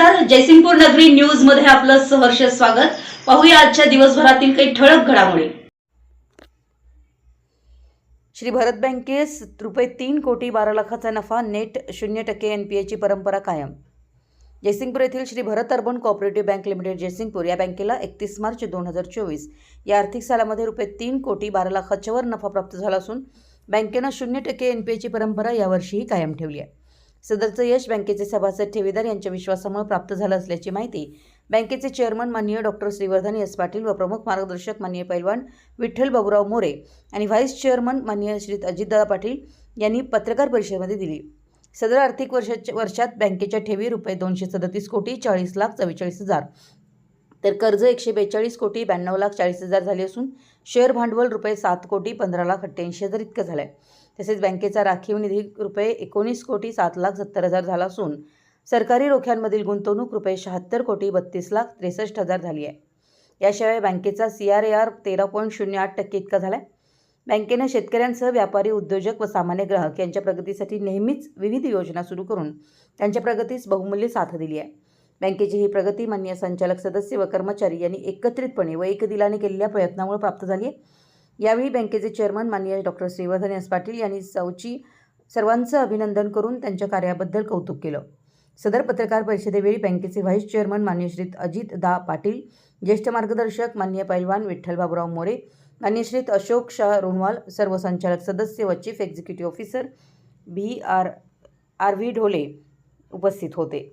नमस्कार. जयसिंगपूर नगरी न्यूजमध्ये आपलं सहर्ष स्वागत. पाहूया आजच्या दिवसभरातील काही ठळक घडामोडी. श्री भरत बँकेस रुपये तीन कोटी बारा लाखाचा नफा नेट शून्य टक्के एनपीएची परंपरा कायम. जयसिंगपूर येथील Shri Bharat urban cooperative bank limited Jaysingpur या बँकेला एकतीस मार्च दोन हजार चोवीस या आर्थिक सालामध्ये रुपये तीन कोटी बारा लाखाच्या वर नफा प्राप्त झाला असून बँकेनं शून्य टक्के एनपीएची परंपरा यावर्षीही कायम ठेवली आहे. सदरचं यश बँकेचे सभासद ठेवीदार यांच्या विश्वासामुळे प्राप्त झालं असल्याची माहिती बँकेचे चेअरमन माननीय डॉक्टर श्रीवर्धन एस पाटील व प्रमुख मार्गदर्शक माननीय पैलवान विठ्ठल बाबूराव मोरे आणि व्हाईस चेअरमन माननीय श्री अजितदादा पाटील यांनी पत्रकार परिषदेमध्ये दिली. सदर आर्थिक वर्षाच्या वर्षात बँकेच्या ठेवी रुपये दोनशे सदतीस कोटी चाळीस लाख चव्वेचाळीस हजार तर कर्ज एकशे बेचाळीस कोटी ब्याण्णव लाख चाळीस हजार झाले असून शेअर भांडवल रुपये सात कोटी पंधरा लाख अठ्ठ्याऐंशी हजार इतकं झालं आहे तसेच बँकेचा राखीव निधी रुपये एकोणीस कोटी सात लाख सत्तर हजार झाला असून सरकारी रोख्यांमधील गुंतवणूक रुपये शहात्तर कोटी बत्तीस लाख त्रेसष्ट हजार झाली आहे. याशिवाय बँकेचा सी आर ए आर तेरा पॉईंट शून्य आठ टक्के इतका झाला आहे बँकेनं शेतकऱ्यांसह व्यापारी उद्योजक व सामान्य ग्राहक यांच्या प्रगतीसाठी नेहमीच विविध योजना सुरू करून त्यांच्या प्रगतीस बहुमूल्य साथ दिली आहे. बँकेची ही प्रगती मान्य संचालक सदस्य व कर्मचारी यांनी एकत्रितपणे व एकदिलाने केलेल्या प्रयत्नामुळे प्राप्त झाली आहे. यावेळी बँकेचे चेअरमन माननीय डॉक्टर श्रीवर्धन एस. पाटील यांनी सौची सर्वांचं अभिनंदन करून त्यांच्या कार्याबद्दल कौतुक केलं. सदर पत्रकार परिषदेवेळी बँकेचे व्हाईस चेअरमन मान्य श्रीत अजित दा पाटील ज्येष्ठ मार्गदर्शक मान्य पैलवान विठ्ठल बाबुराव मोरे मान्यश्रीत अशोक शाह रोणवाल सर्व संचालक सदस्य व chief executive officer B. R. R. V. Dhole उपस्थित होते.